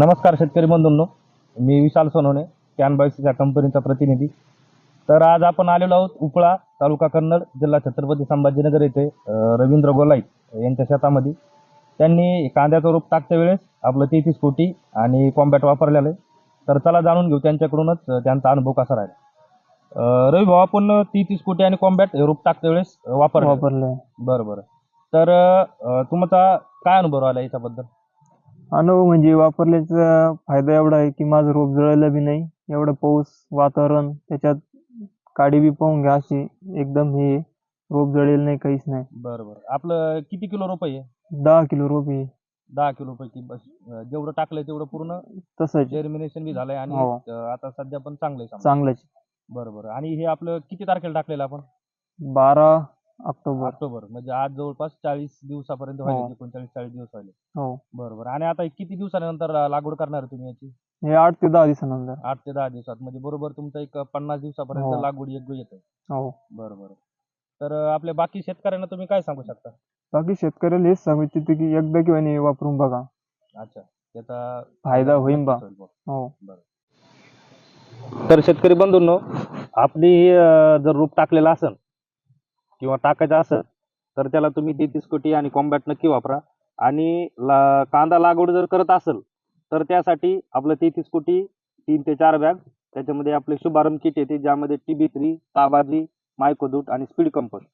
नमस्कार शेतकरी बंधूंनो. मी विशाल सोनवणे कॅनबाईस या कंपनीचा प्रतिनिधी. तर आज आपण आलेलो आहोत उपळा तालुका कन्नड जिल्हा छत्रपती संभाजीनगर येथे रवींद्र गोलाईत यांच्या शेतामध्ये. त्यांनी कांद्याचं रोप टाकच्या वेळेस आपलं तेहतीस कोटी आणि कॉम्बॅट वापरलेलं आहे. तर चला जाणून घेऊ त्यांच्याकडूनच त्यांचा अनुभव कसा राहिला. रवी भाऊ आपण तेहतीस कोटी आणि कॉम्बॅट रोप टाकच्या वेळेस वापर वापरलंय बरं बरं. तर तुमचा काय अनुभव आला याच्याबद्दल? अनुभव म्हणजे वापरल्याचा फायदा एवढा आहे की माझं रोप जळलं बी नाही. एवढं पाऊस वातावरण त्याच्यात काडी बी पाहून घ्या अशी एकदम हे रोप जळेल नाही काहीच नाही. बरं बरं. आपलं किती किलो रोप आहे दहा किलो रोप आहे दहा किलो पैकी बस. अं, जेवढं टाकलंय तेवढं पूर्ण तसंच. जर्मिनेशन बी झालंय आणि हो. अं, आता सध्या पण चांगलं आहे समजा. चांगलंच बरं बरं. आणि हे आपलं किती तारखेला टाकलेलं आपण? बारा ऑक्टोबर. ऑक्टोबर. म्हणजे आज जवळपास चाळीस दिवसापर्यंत हो. व्हायले एकोणचाळीस चाळीस दिवस व्हायले. हो. बरं बरं आणि आता हे किती दिवसानंतर ला- लागवड करणार आहे तुम्ही याची? हे आठ ते दहा दिवसानंतर. आठ ते दहा दिवसात. म्हणजे बरोबर तुमचं एक पन्नास दिवसापर्यंत हो. लागवड योग्य येते. हो. बरं बरं तर अं, आपल्या बाकी शेतकऱ्यांना तुम्ही काय सांगू शकता? बाकी शेतकऱ्याला हेच सांगू इच्छितो की एकदा किंवा नाही वापरून बघा. अच्छा. त्याचा फायदा होईल बा. होईल बुवा. हो. तर शेतकरी बंधूंनो आपली अं, जर रोप टाकलेलं असेल किंवा टाकायचं असेल तर त्याला तुम्ही तेहतीस कोटी आणि कॉम्बॅट नक्की वापरा. आणि ला कांदा लागवड जर करत असेल तर त्यासाठी आपलं तेहतीस कोटी तीन ते चार बॅग त्याच्यामध्ये आपले शुभारंभ किट येते ज्यामध्ये टीबी थ्री ताबाजी मायकोदूट आणि स्पीड कंपोस्ट.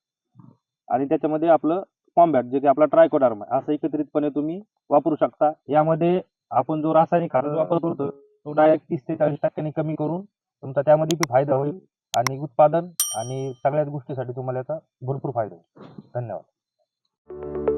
आणि त्याच्यामध्ये आपलं कॉम्बॅट जे की आपला ट्रायकोडार्म आहे असं एकत्रितपणे तुम्ही वापरू शकता. यामध्ये आपण जो रासायनिक खताचा वापर करतो तो डायरेक्ट तीस ते चाळीस टक्क्यांनी कमी करून तुमचा त्यामध्ये फायदा होईल. आणि उत्पादन आणि सगळ्याच गोष्टीसाठी तुम्हाला याचा भरपूर फायदा होईल. धन्यवाद.